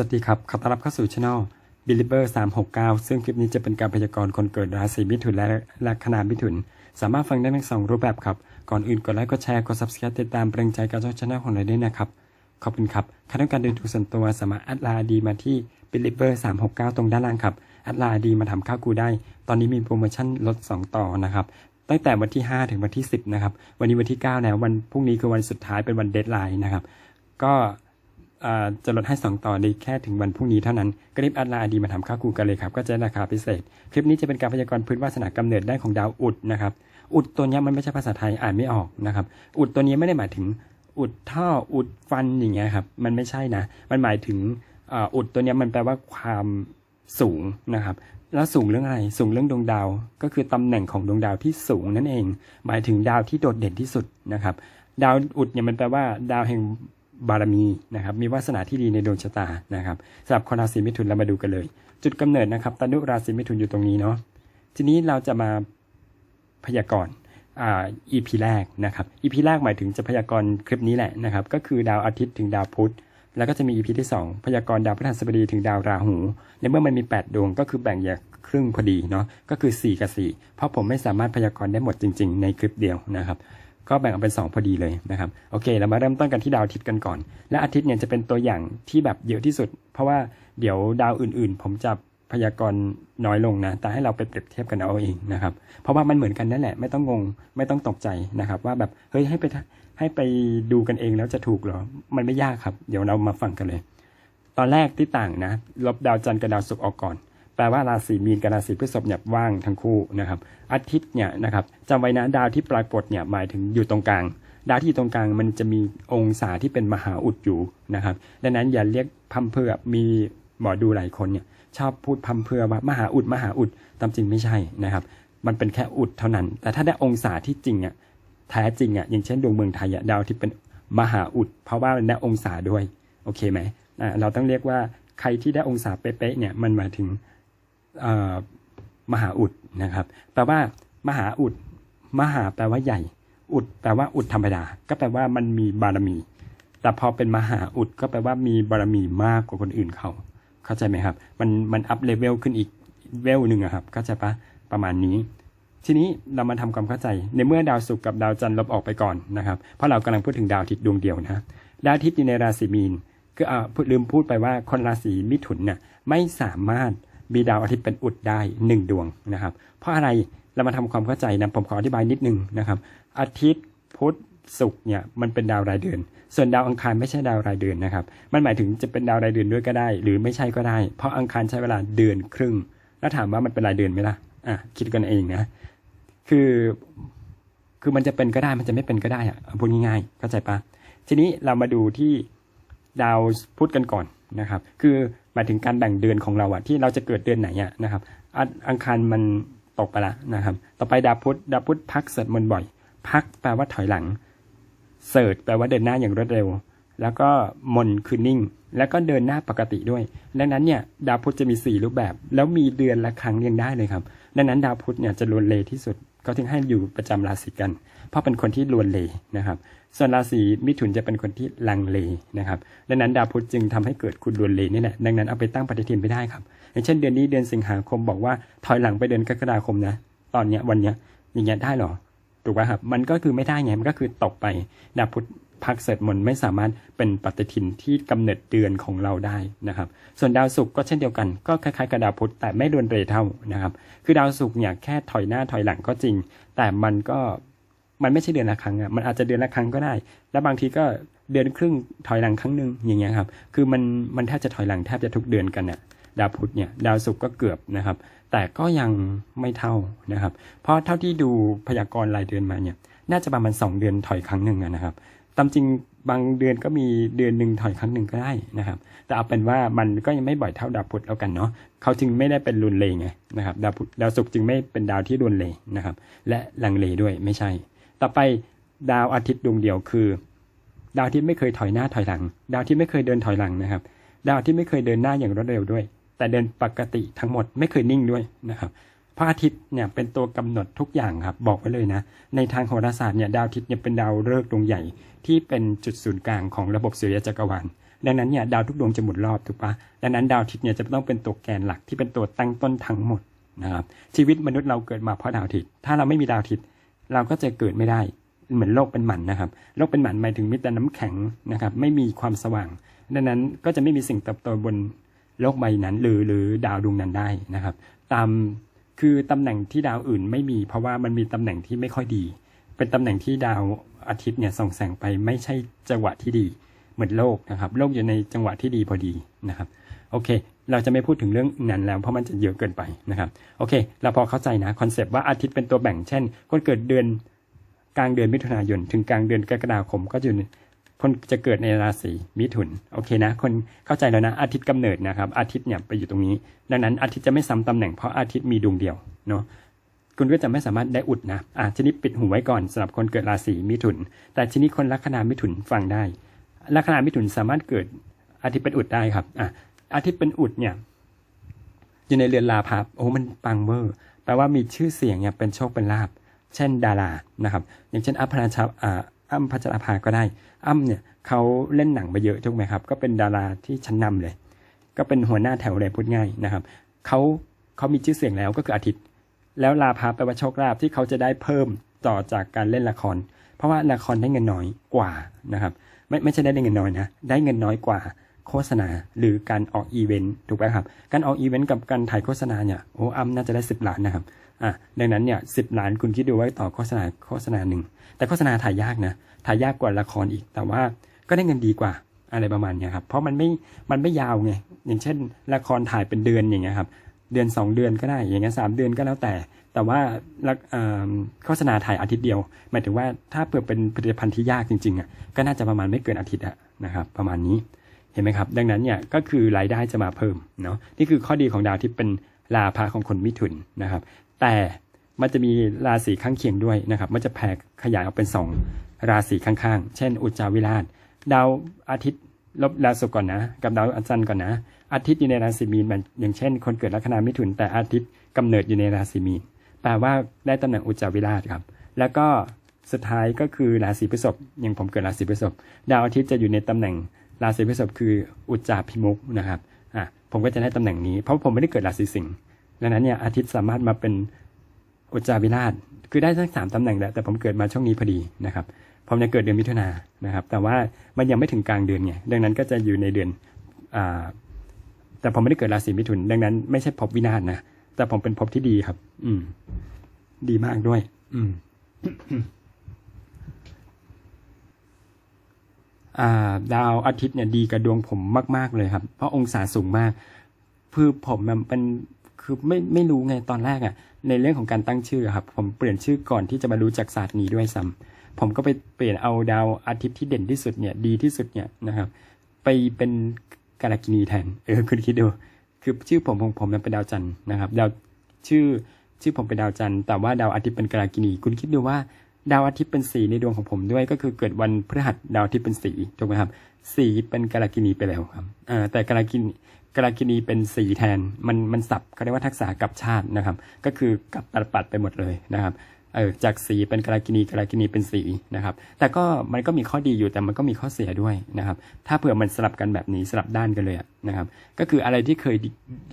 สวัสดีครับ ขอต้อนรับเข้าสู่ช anel Belieber 369 ซึ่งคลิปนี้จะเป็นการพยากรณ์คนเกิดราศีมิถุนและและคณะมิถุน สามารถฟังได้ทั้งสองรูปแบบครับ ก่อนอื่นกดไลค์ กดแชร์ กด subscribe ติดตามเป็นกำลังใจกับช่องช anel ของเราด้วยนะครับ ขอบคุณครับใครต้องการเดินดูส่วนตัวสามารถแอดไลน์ดีมาที่ Belieber 369 ตรงด้านล่างครับ แอดไลน์ดีมาทำค่ากูได้ ตอนนี้มีโปรโมชั่นลด 2 ต่อนะครับ ตั้งแต่วันที่ 5 ถึงวันที่ 10 นะครับ วันนี้วันที่ 9 แล้ว วันพรุ่งนี้คือวันสุดท้ายเป็นวันเดทไลน์นะครับ ก็ จะลดให้ 2 ต่อในแค่ถึงวันพรุ่งนี้เท่านั้นก็รีบแอดไลน์ดีมาทำค่ากูกันเลยครับ ก็จะราคาพิเศษ คลิปนี้จะเป็นการพยากรณ์พื้นวาสนากำเนิดได้ของดาวอุดนะครับ อุดตัวนี้มันไม่ใช่ภาษาไทยอ่านไม่ออกนะครับ อุดตัวนี้ไม่ได้หมายถึงอุดท่ออุดฟันอย่างเงี้ยครับ มันไม่ใช่นะ มันหมายถึงอุดตัวนี้มันแปลว่าความสูงนะครับ แล้วสูงเรื่องอะไร สูงเรื่องดวงดาว ก็คือตำแหน่งของดวงดาวที่สูงนั่นเอง หมายถึงดาวที่โดดเด่นที่สุดนะครับ ดาวอุดเนี่ยมันแปลว่าดาวแห่ง บารมีนะครับมีวาสนาที่ดีในดวงชะตานะครับสำหรับคนราศีมิถุนเรามาดูกันเลย จุดกำเนิดนะครับตนุราศีมิถุนอยู่ตรงนี้เนาะทีนี้เราจะมาพยากรณ์อ่า EP แรกนะครับ EP แรกหมายถึงจะพยากรณ์คลิปนี้แหละนะครับ ก็คือดาวอาทิตย์ถึงดาวพุธแล้วก็จะมี EP ที่ 2 พยากรณ์ดาวพฤหัสบดีถึงดาวราหู ในเมื่อมันมี 8 ดวงก็คือแบ่งอย่างครึ่งพอดีเนาะก็คือ 4 กับ 4 เพราะผมไม่สามารถพยากรณ์ได้หมดจริง ๆ ในคลิปเดียวนะครับ ก็แบ่งออกเป็น 2 พอดีเลยนะครับโอเค เรามาเริ่มต้นกันที่ดาวอาทิตย์กันก่อน และอาทิตย์เนี่ยจะเป็นตัวอย่างที่แบบเยอะที่สุด เพราะว่าเดี๋ยวดาวอื่นๆ ผมจะพยากรณ์น้อยลงนะ แต่ให้เราไปเปรียบเทียบกันเอาเองนะครับ เพราะว่ามันเหมือนกันนั่นแหละ ไม่ต้องงง ไม่ต้องตกใจนะครับ ว่าแบบ เฮ้ย ให้ไปให้ไปดูกันเองแล้วจะถูกเหรอ มันไม่ยากครับ เดี๋ยวเรามาฟังกันเลย ตอนแรกที่ต่างนะ ลบดาวจันทร์กับดาวศุกร์ออกก่อน แปลว่าราศีมีนกับราศีพฤษภเนี่ยว่างทั้งคู่นะครับอาทิตย์เนี่ยนะครับจำไว้นะดาวที่ปรากฏเนี่ยหมายถึงอยู่ตรงกลาง ดาวที่อยู่ตรงกลางมันจะมีองศาที่เป็นมหาอุดอยู่นะครับดังนั้นอย่าเรียกพัมเพื่อมีหมอดูหลายคนเนี่ยชอบพูดพัมเพื่อว่ามหาอุดมหาอุดตามจริงไม่ใช่นะครับ มันเป็นแค่อุดเท่านั้น แต่ถ้าได้องศาที่จริงอะแท้จริงอะอย่างเช่นดวงเมืองไทยอะดาวที่เป็นมหาอุด เพราะว่ามันได้องศาด้วยโอเคไหมอ่าเราต้องเรียกว่าใครที่ได้องศาเป๊ะๆเนี่ยมันหมายถึง มหาอุดนะครับ แปลว่ามหาอุด มหาแปลว่าใหญ่ อุดแปลว่าอุดธรรมดา ก็แปลว่ามันมีบารมี แต่พอเป็นมหาอุดก็แปลว่ามีบารมีมากกว่าคนอื่นเขา เข้าใจไหมครับ มันมันอัพเลเวลขึ้นอีกเวลหนึ่งอะครับ เข้าใจปะประมาณนี้ ทีนี้เรามาทำความเข้าใจ ในเมื่อดาวศุกร์กับดาวจันทร์ลบออกไปก่อนนะครับ เพราะเรากำลังพูดถึงดาวอาทิตย์ดวงเดียวนะ ดาวอาทิตย์อยู่ในราศีมีน ก็อ่าลืมพูดไปว่าคนราศีมิถุนเนี่ยไม่สามารถ มีดาวอาทิตย์เป็นอุดได้หนึ่งดวงนะครับ เพราะอะไรเรามาทำความเข้าใจนะผมขออธิบายนิดนึงนะครับ อาทิตย์พุธศุกร์เนี่ยมันเป็นดาวรายเดือน ส่วนดาวอังคารไม่ใช่ดาวรายเดือนนะครับ มันหมายถึงจะเป็นดาวรายเดือนด้วยก็ได้ หรือไม่ใช่ก็ได้ เพราะอังคารใช้เวลาเดือนครึ่ง แล้วถามว่ามันเป็นรายเดือนไหมล่ะอะคิดกันเองนะ คือ คือมันจะเป็นก็ได้มันจะไม่เป็นก็ได้อะพูดง่ายๆเข้าใจปะทีนี้เรามาดูที่ดาวพุธกันก่อนนะครับ คือ มายถึงการแบ่งเดือนของเราอะที่เราจะเกิดเดือนไหนอะนะครับอังอังคารมันตกไปละนะครับ ต่อไปดาวพุธดาวพุธพักเสร็จมนบ่อย พักแปลว่าถอยหลังเสิร์ชแปลว่าเดินหน้าอย่างรวดเร็ว แล้วก็มนคือนิ่ง แล้วก็เดินหน้าปกติด้วย ดังนั้นเนี่ยดาวพุธจะมี 4 รูปแบบ แล้วมีเดือนละครั้งยังได้เลยครับ ดังนั้นดาวพุธเนี่ยจะลวนเลที่สุดเขาถึงให้อยู่ประจำราศีกัน เพราะเป็นคนที่ลวนเลนะครับ ส่วนราศีมิถุนจะเป็นคนที่ลังเลนะครับดังนั้นดาวพุธจึงทำให้เกิดคุณลวนเลนี่แหละดังนั้นเอาไปตั้งปฏิทินไม่ได้ครับ อย่างเช่นเดือนนี้เดือนสิงหาคมบอกว่าถอยหลังไปเดือนกรกฎาคมนะ ตอนเนี้ยวันเนี้ยอย่างเงี้ยได้หรอถูกป่ะครับมันก็คือไม่ได้ไงมันก็คือตกไปดาวพุธพักเสร็จมนไม่สามารถเป็นปฏิทินที่กำเนิดเดือนของเราได้นะครับ ส่วนดาวศุกร์ก็เช่นเดียวกัน ก็คล้ายๆกับดาวพุธแต่ไม่รวนเรเท่านะครับ คือดาวศุกร์เนี่ยแค่ถอยหน้าถอยหลังก็จริง แต่มันก็ มันไม่ใช่เดือนละครั้งอะมันอาจจะเดือนละครั้งก็ได้ แล้วบางทีก็เดือนครึ่งถอยหลังครั้งหนึ่งอย่างเงี้ยครับ คือมันมันแทบจะถอยหลังแทบจะทุกเดือนกันอะดาวพุธเนี่ยดาวศุกร์ก็เกือบนะครับ แต่ก็ยังไม่เท่านะครับ เพราะเท่าที่ดูพยากรณ์รายเดือนมาเนี่ย น่าจะประมาณสองเดือนถอยครั้งหนึ่งนะครับตามจริงบางเดือนก็มีเดือนหนึ่งถอยครั้งหนึ่งก็ได้นะครับ แต่เอาเป็นว่ามันก็ยังไม่บ่อยเท่าดาวพุธแล้วกันเนาะเขาจึงไม่ได้เป็นรุนเลไงนะครับ ดาวพุธดาวศุกร์จึงไม่เป็นดาวที่รุนเลนะครับ และลังเลด้วยไม่ใช่ ต่อไปดาวอาทิตย์ดวงเดียวคือ ดาวที่ไม่เคยถอยหน้าถอยหลัง ดาวที่ไม่เคยเดินถอยหลังนะครับ ดาวที่ไม่เคยเดินหน้าอย่างรวดเร็วด้วย แต่เดินปกติทั้งหมดไม่เคยนิ่งด้วยนะครับพระอาทิตย์เนี่ยเป็นตัวกำหนดทุกอย่างครับบอกไว้เลยนะ ในทางโหราศาสตร์เนี่ยดาวอาทิตย์เนี่ยเป็นดาวฤกษ์ดวงใหญ่ที่เป็นจุดศูนย์กลางของระบบสุริยะจักรวาลดังนั้นเนี่ยดาวทุกดวงจะหมุนรอบถูกปะดังนั้นดาวอาทิตย์เนี่ยจะต้องเป็นตัวแกนหลักที่เป็นตัวตั้งต้นทั้งหมดนะครับชีวิตมนุษย์เราเกิดมาเพราะดาวอาทิตย์ถ้าเราไม่มีดาวอาทิตย์ เราก็จะเกิดไม่ได้ เหมือนโลกเป็นหมันนะครับโลกเป็นหมันหมายถึงมีแต่น้ำแข็งนะครับ ไม่มีความสว่าง ดังนั้นก็จะไม่มีสิ่งเติบโตบนโลกใบนั้น หรือหรือดาวดวงนั้นได้นะครับ ตามคือตำแหน่งที่ดาวอื่นไม่มี เพราะว่ามันมีตำแหน่งที่ไม่ค่อยดี เป็นตำแหน่งที่ดาวอาทิตย์เนี่ยส่องแสงไปไม่ใช่จังหวะที่ดี เหมือนโลกนะครับ โลกอยู่ในจังหวะที่ดีพอดีนะครับ โอเค เราจะไม่พูดถึงเรื่องนั้นแล้วเพราะมันจะเยอะเกินไปนะครับโอเค เราพอเข้าใจนะคอนเซปต์ว่าอาทิตย์เป็นตัวแบ่งเช่น คนเกิดเดือนกลางเดือนมิถุนายน ถึงกลางเดือนกรกฎาคมก็อยู่คนจะเกิดในราศีมิถุนโอเคนะคนเข้าใจแล้วนะอาทิตย์กำเนิดนะครับอาทิตย์เนี่ยไปอยู่ตรงนี้ ดังนั้นอาทิตย์จะไม่ซ้ำตำแหน่งเพราะอาทิตย์มีดวงเดียวเนาะคุณก็จะไม่สามารถได้อุดนะอะทีนี้ปิดหูไว้ก่อนสำหรับคนเกิดราศีมิถุน แต่ทีนี้คนลัคนามิถุนฟังได้ลัคนามิถุนสามารถเกิดอาทิตย์เป็นอุดได้ครับอะ อาทิตย์เป็นอุดเนี่ย อยู่ในเรือนลาภโอ้มันปังเวอร์แปลว่ามีชื่อเสียงเนี่ยเป็นโชคเป็นลาบเช่นดารานะครับ อย่างเช่นอัมพราชาอ่าอัมพัชราภาก็ได้ อ้ำเนี่ยเขาเล่นหนังไปเยอะถูกไหมครับ ก็เป็นดาราที่ชั้นนำเลย ก็เป็นหัวหน้าแถวเลยพูดง่ายนะครับเขาเขามีชื่อเสียงแล้วก็คืออาทิตย์ แล้วลาภาแปลว่าโชคลาภที่เขาจะได้เพิ่มต่อจากการเล่นละคร เพราะว่าละครได้เงินน้อยกว่านะครับ ไม่ไม่ใช่ได้เงินน้อยนะ ได้เงินน้อยกว่า โฆษณา หรือการออกอีเวนต์ถูกไหมครับ การออกอีเวนต์กับการถ่ายโฆษณาเนี่ยโอ้อ้ำน่าจะได้สิบล้านนะครับอะดังนั้นเนี่ยสิบล้านคุณคิดดูไว้ต่อโฆษณาโฆษณาหนึ่งแต่โฆษณาถ่ายยากนะถ่ายยากกว่าละครอีก แต่ว่าก็ได้เงินดีกว่าอะไรประมาณเนี้ยครับเพราะมันไม่มันไม่ยาวไงอย่างเช่น ละครถ่ายเป็นเดือนอย่างเงี้ยครับเดือนสองเดือนก็ได้อย่างเงี้ยสามเดือนก็แล้วแต่ แต่ว่าโฆษณาถ่ายอาทิตย์เดียว หมายถึงว่าถ้าเปิดเป็นผลิตภัณฑ์ที่ยากจริงๆอะก็น่าจะประมาณไม่เกินอาทิตย์อะนะครับประมาณนี้ เห็นไหมครับ ดังนั้นเนี่ยก็คือรายได้จะมาเพิ่มเนาะนี่คือข้อดีของดาวที่เป็นลาภะของคนมิถุนนะครับ แต่มันจะมีราศีข้างเคียงด้วยนะครับ มันจะแผ่ขยายออกเป็นสองราศีข้างๆ เช่น อุจจาวิราช ดาวอาทิตย์ลบดาศุกร์ก่อนนะ กับดาวอาจันทร์ก่อนนะ อาทิตย์อยู่ในราศีมีนอย่างเช่น คนเกิดลัคนามิถุน แต่อาทิตย์กำเนิดอยู่ในราศีมีนแปลว่าได้ตำแหน่งอุจจาวิราชครับ แล้วก็สุดท้ายก็คือราศีพฤษภอย่างผมเกิดราศีพฤษภดาวอาทิตย์จะอยู่ในตำแหน่ง ราศีพฤษภคืออุจจาพิมุกนะครับอะผมก็จะได้ตำแหน่งนี้ เพราะผมไม่ได้เกิดราศีสิงห์ดังนั้นเนี่ยอาทิตย์สามารถมาเป็นอุจจาวิราช คือได้ทั้งสามตำแหน่งแหละแต่ผมเกิดมาช่วงนี้พอดีนะครับผมจะเกิดเดือนมิถุนายนนะครับ แต่ว่ามันยังไม่ถึงกลางเดือนไงดังนั้นก็จะอยู่ในเดือนอ่าแต่ผมไม่ได้เกิดราศีมิถุน ดังนั้นไม่ใช่ภพวินาศนะแต่ผมเป็นภพที่ดีครับ อืม ดีมากด้วย อืม อ่า ดาวอาทิตย์เนี่ยดีกับดวงผมมากๆเลยครับ เพราะองศาสูงมากคือผมมันเป็นคือไม่ไม่รู้ไงตอนแรกอะ่ะ ในเรื่องของการตั้งชื่อครับ ผมเปลี่ยนชื่อก่อนที่จะมารู้จักศาสตร์นี้ด้วยซ้ำผมก็ไปเปลี่ยนเอาดาวอาทิตย์ที่เด่นที่สุดเนี่ยดีที่สุดเนี่ยนะครับ ไปเป็นกาลกินีแทนเออคุณคิดดูคือชื่อผมของผมมันเป็นดาวจันทร์นะครับดาวชื่อชื่อผมเป็นดาวจันทร์แต่ว่าดาวอาทิตย์เป็นกาลกินี คุณคิดดูว่า ดาวอาทิตย์เป็นสีในดวงของผมด้วย ก็คือเกิดวันพฤหัสดาวอาทิตย์เป็นสีถูกไหมครับ สีเป็นกาลกินีไปแล้วครับแต่กาลกินีกาลกินีเป็นสีแทนมันมันสับเขาเรียกว่าทักษะกับชาตินะครับ ก็คือกับตลปัดไปหมดเลยนะครับเออจากสีเป็นกาลกินีกาลกินีเป็นสีนะครับ แต่ก็มันก็มีข้อดีอยู่แต่มันก็มีข้อเสียด้วยนะครับ ถ้าเผื่อมันสลับกันแบบนี้สลับด้านกันเลยนะครับ ก็คืออะไรที่เคย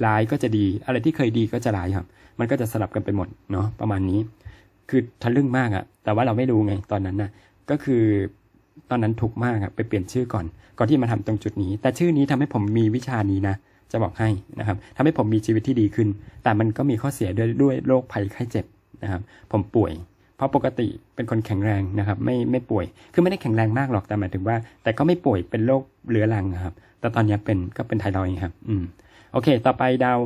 ร้ายก็จะดี อะไรที่เคยดีก็จะร้ายครับ มันก็จะสลับกันไปหมดเนาะประมาณนี้ คือทะลึ่งมากอะแต่ว่าเราไม่รู้ไงตอนนั้นนะก็คือตอนนั้นทุกมากอะไปเปลี่ยนชื่อก่อน ก่อนที่มาทำตรงจุดนี้ แต่ชื่อนี้ทำให้ผมมีวิชานี้นะ จะบอกให้นะครับทำให้ผมมีชีวิตที่ดีขึ้น แต่มันก็มีข้อเสียด้วยด้วยโรคภัยไข้เจ็บนะครับ ผมป่วย เพราะปกติเป็นคนแข็งแรงนะครับ ไม่ไม่ป่วย คือไม่ได้แข็งแรงมากหรอก แต่หมายถึงว่า แต่ก็ไม่ป่วยเป็นโรคเรื้อรังครับ แต่ตอนนี้เป็นก็เป็นไทรอยครับ อืม โอเค ต่อไปดาว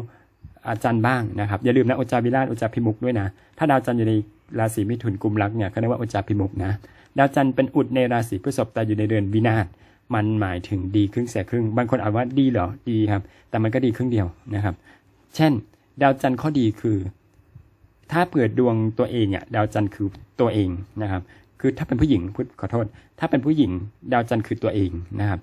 อาจันทร์บ้างนะครับ อย่าลืมนะอุจาวิราชอุจจาพิมุกด้วยนะ ถ้าดาวจันทร์อยู่ใน ราศีมิถุนกุมรักเนี่ยเขาเรียกว่าอุจจาพิมุกนะดาวจันทร์เป็นอุดในราศีพฤษภแต่อยู่ในเดือนวินาศมันหมายถึงดีครึ่งเสียครึ่ง บางคนอาจว่าดีเหรอดีครับ แต่มันก็ดีครึ่งเดียวนะครับ เช่น ดาวจันทร์ข้อดีคือ ถ้าเปิดดวงตัวเองเนี่ยดาวจันทร์คือตัวเองนะครับ คือถ้าเป็นผู้หญิงพูดขอโทษ ถ้าเป็นผู้หญิง ดาวจันทร์คือตัวเองนะครับ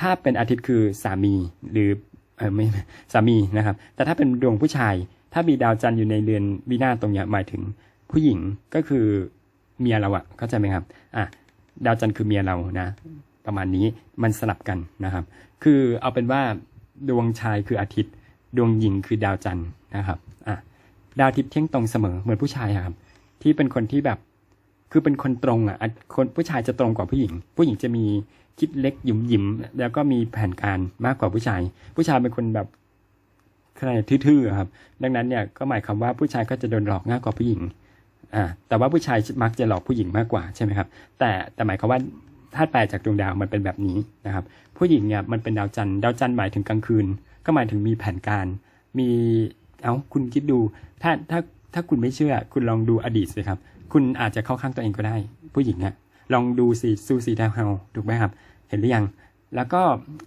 ถ้าเป็นอาทิตย์คือสามีหรือเออไม่สามีนะครับ แต่ถ้าเป็นดวงผู้ชาย ถ้ามีดาวจันทร์อยู่ในเรือนวินาศตรงเนี้ยหมายถึง ผู้หญิงก็คือเมียเราอะเข้าใจไหมครับอะดาวจันทร์คือเมียเรานะ ประมาณนี้มันสลับกันนะครับ คือเอาเป็นว่าดวงชายคืออาทิตย์ ดวงหญิงคือดาวจันทร์นะครับอะดาวอาทิตย์เที่ยงตรงเสมอเหมือนผู้ชายครับ ที่เป็นคนที่แบบคือเป็นคนตรงอะอะคนผู้ชายจะตรงกว่าผู้หญิง ผู้หญิงจะมีคิดเล็กหยุ่มหยิมแล้วก็มีแผนการมากกว่าผู้ชาย ผู้ชายเป็นคนแบบอะไรทื่อๆครับ ดังนั้นเนี่ยก็หมายความว่าผู้ชายก็จะโดนหลอกง่ายกว่าผู้หญิง อ่าแต่ว่าผู้ชายมักจะหลอกผู้หญิงมากกว่าใช่ไหมครับ แต่แต่หมายความว่าถ้าแปลจากดวงดาวมันเป็นแบบนี้นะครับ ผู้หญิงเนี่ยมันเป็นดาวจันทร์ดาวจันทร์หมายถึงกลางคืน ก็หมายถึงมีแผนการ มีเอาคุณคิดดู ถ้าถ้าถ้าคุณไม่เชื่อ คุณลองดูอดีตสิครับ คุณอาจจะเข้าข้างตัวเองก็ได้ ผู้หญิงอะลองดูสิซูซีดาวเฮาถูกไหมครับ เห็นหรือยัง แล้วก็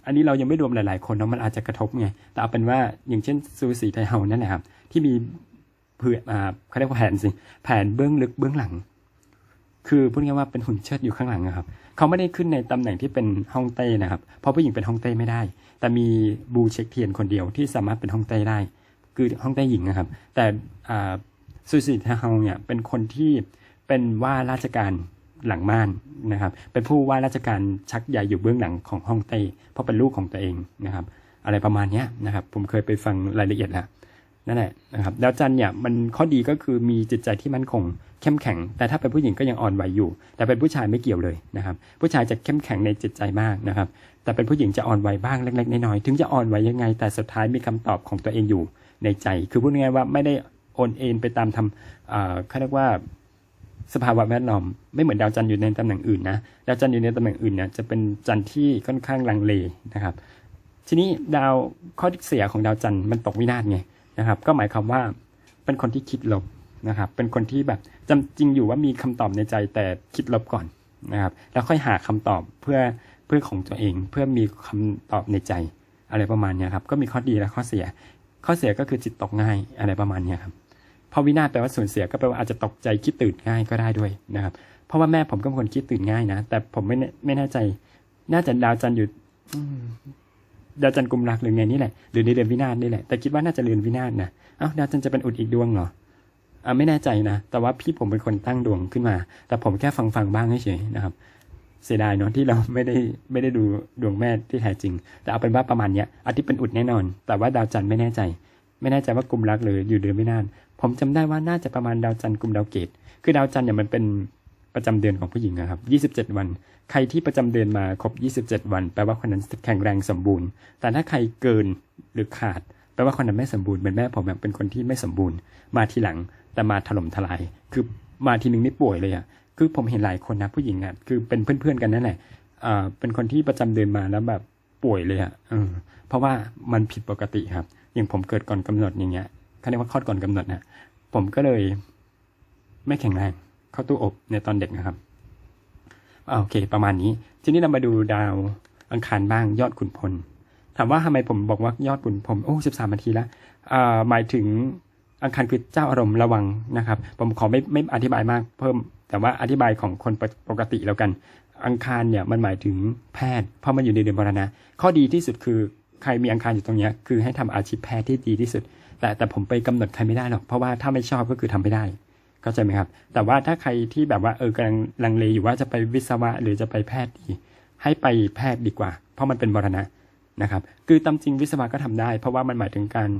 อันนี้เรายังไม่รวมหลาย ๆ คนเนาะมันอาจจะกระทบไงแต่เอาเป็นว่าอย่างเช่นซูซีไทเฮานั่นแหละครับที่มี เผื่อเขาเรียกว่าแผนสิแผนเบื้องลึกเบื้องหลัง คือพูดง่ายๆว่าเป็นหุ่นเชิดอยู่ข้างหลังอะครับ เขาไม่ได้ขึ้นในตำแหน่งที่เป็นห้องเต้นะครับ เพราะผู้หญิงเป็นห้องเต้ไม่ได้ แต่มีบูเช็คเทียนคนเดียวที่สามารถเป็นห้องเต้ได้ คือห้องเต้หญิงนะครับ แต่ซูซิทาเฮาเนี่ยเป็นคนที่เป็นว่าราชการหลังม่านนะครับ เป็นผู้ว่าราชการชักใหญ่อยู่เบื้องหลังของห้องเต้เพราะเป็นลูกของตัวเองนะครับ อะไรประมาณนี้นะครับ ผมเคยไปฟังรายละเอียดแล้ว นั่นแหละนะครับดาวจันทร์เนี่ยมันข้อดีก็คือมีจิตใจที่มั่นคงเข้มแข็ง แต่ถ้าเป็นผู้หญิงก็ยังอ่อนไหวอยู่ แต่เป็นผู้ชายไม่เกี่ยวเลยนะครับ ผู้ชายจะเข้มแข็งในจิตใจมากนะครับ แต่เป็นผู้หญิงจะอ่อนไหวบ้างเล็กๆน้อยๆถึงจะอ่อนไหวยังไง แต่สุดท้ายมีคำตอบของตัวเองอยู่ในใจ คือพูดง่ายๆว่าไม่ได้โอนเอ็นไปตามทำเอ่อเขาเรียกว่าสภาวะแวดล้อมไม่เหมือนดาวจันทร์อยู่ในตำแหน่งอื่นนะดาวจันทร์อยู่ในตำแหน่งอื่นเนี่ยจะเป็นจันทร์ที่ค่อนข้างลังเลนะครับ ทีนี้ดาวข้อเสียของดาวจันทร์มันตกวินาศไง นะครับ ก็หมายความว่าเป็นคนที่คิดลบนะครับ เป็นคนที่แบบจำจริงอยู่ว่ามีคำตอบในใจแต่คิดลบก่อนนะครับ แล้วค่อยหาคำตอบเพื่อเพื่อของตัวเอง เพื่อมีคำตอบในใจอะไรประมาณนี้ครับ ก็มีข้อดีและข้อเสีย ข้อเสียก็คือจิตตกง่ายอะไรประมาณนี้ครับพอวินาศแปลว่าสูญเสียก็แปลว่าอาจจะตกใจคิดตื่นง่ายก็ได้ด้วยนะครับ เพราะว่าแม่ผมก็เป็นคนคิดตื่นง่ายนะ แต่ผมไม่ไม่แน่ใจ น่าจะดาวจันทร์อยู่ ดาวจันทร์กุมรักหรือไงนี่แหละ หรือในเดือนวินาศนี่แหละ แต่คิดว่าน่าจะเดือนวินาศนะเอ้าดาวจันทร์จะเป็นอุดอีกดวงเหรออ่าไม่แน่ใจนะ แต่ว่าพี่ผมเป็นคนตั้งดวงขึ้นมา แต่ผมแค่ฟังฟังบ้างเฉยๆนะครับ เสียดายเนาะที่เราไม่ได้ไม่ได้ดูดวงแม่ที่แท้จริง แต่เอาเป็นว่าประมาณเนี้ยอาทิตย์เป็นอุดแน่นอน แต่ว่าดาวจันทร์ไม่แน่ใจ ไม่แน่ใจว่ากุมรักหรืออยู่เดือนวินาศผมจำได้ว่าน่าจะประมาณดาวจันทร์กุมดาวเกตคือดาวจันทร์เนี่ยมันเป็น ประจำเดือนของผู้หญิงนะครับ 27 วัน ใครที่ประจำเดือนมาครบ 27 วัน แปลว่าคนนั้นแข็งแรงสมบูรณ์ แต่ถ้าใครเกินหรือขาด แปลว่าคนนั้นไม่สมบูรณ์ เหมือนแม่ผมเป็นคนที่ไม่สมบูรณ์ มาทีหลัง แต่มาถล่มทลาย คือมาทีนึงนี่ป่วยเลยอะคือผมเห็นหลายคนนะผู้หญิงอะคือเป็นเพื่อนๆกันนั่นแหละอ่าเป็นคนที่ประจำเดือนมาแล้วแบบป่วยเลยอะเออเพราะว่ามันผิดปกติครับ อย่างผมเกิดก่อนกำหนดอย่างเงี้ยเขาเรียกว่าคลอดก่อนกำหนดนะผมก็เลยไม่แข็งแรง เข้าตู้อบในตอนเด็กนะครับอ่าโอเค ประมาณนี้ ทีนี้เรามาดูดาวอังคารบ้างยอดขุนพล ถามว่าทำไมผมบอกว่ายอดขุนพลโอ้สิบสามนาทีแล้วอ่าหมายถึงอังคารคือเจ้าอารมณ์ระวังนะครับ ผมขอไม่ไม่อธิบายมากเพิ่ม แต่ว่าอธิบายของคนปกปกติแล้วกัน อังคารเนี่ยมันหมายถึงแพทย์ เพราะมันอยู่ในเดือนมรณะ ข้อดีที่สุดคือใครมีอังคารอยู่ตรงนี้คือให้ทำอาชีพแพทย์ที่ดีที่สุด แต่แต่ผมไปกำหนดใครไม่ได้หรอก เพราะว่าถ้าไม่ชอบก็คือทำไม่ได้ เข้าใจไหมครับ แต่ว่าถ้าใครที่แบบว่าเออกำลังลังเลอยู่ว่าจะไปวิศวะหรือจะไปแพทย์ดี ให้ไปแพทย์ดีกว่า เพราะมันเป็นมรณะนะครับ คือตามจริงวิศวะก็ทำได้ เพราะว่ามันหมายถึงการ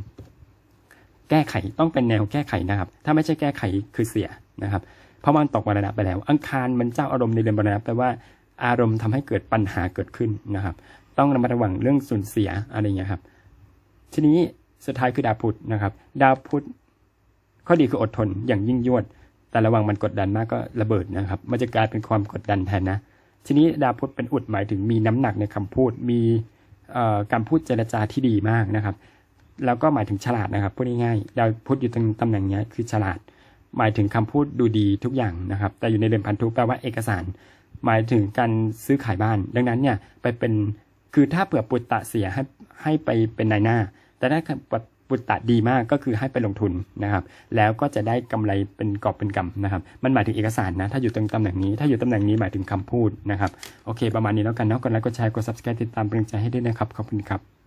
แก้ไขต้องเป็นแนวแก้ไขนะครับ ถ้าไม่ใช่แก้ไขคือเสียนะครับเพราะมันตกมรณะไปแล้ว อังคารมันเจ้าอารมณ์ในเดือนมรณะแปลว่าอารมณ์ทำให้เกิดปัญหาเกิดขึ้นนะครับ ต้องระมัดระวังเรื่องสูญเสียอะไรอย่างเงี้ยครับ ทีนี้สุดท้ายคือดาวพุธนะครับ ดาวพุธ ข้อดีคืออดทนอย่างยิ่งยวด แต่ระวังมันกดดันมากก็ระเบิดนะครับ มันจะกลายเป็นความกดดันแทนนะ ทีนี้ดาพุธเป็นอุดหมายถึงมีน้ำหนักในคำพูด มีการพูดเจรจาที่ดีมากนะครับ แล้วก็หมายถึงฉลาดนะครับ พูดง่ายๆ ดาวพุธอยู่ตรงตำแหน่งเนี้ยคือฉลาด หมายถึงคำพูดดูดีทุกอย่างนะครับ แต่อยู่ในเดือนพันธุแปลว่าเอกสาร หมายถึงการซื้อขายบ้าน ดังนั้นเนี่ยไปเป็น คือถ้าเผื่อปุตตะเสียให้ให้ไปเป็นนายหน้า แต่ถ้า ปุตตะดีมากก็คือให้ไปลงทุนนะครับ แล้วก็จะได้กำไรเป็นกอบเป็นกำนะครับ มันหมายถึงเอกสารนะ ถ้าอยู่ตรงตำแหน่งนี้ ถ้าอยู่ตำแหน่งนี้หมายถึงคำพูดนะครับ โอเค ประมาณนี้แล้วกันเนาะกดไลค์กดแชร์กด subscribe ติดตามเป็นกำลังใจให้ด้วยนะครับ ขอบคุณครับ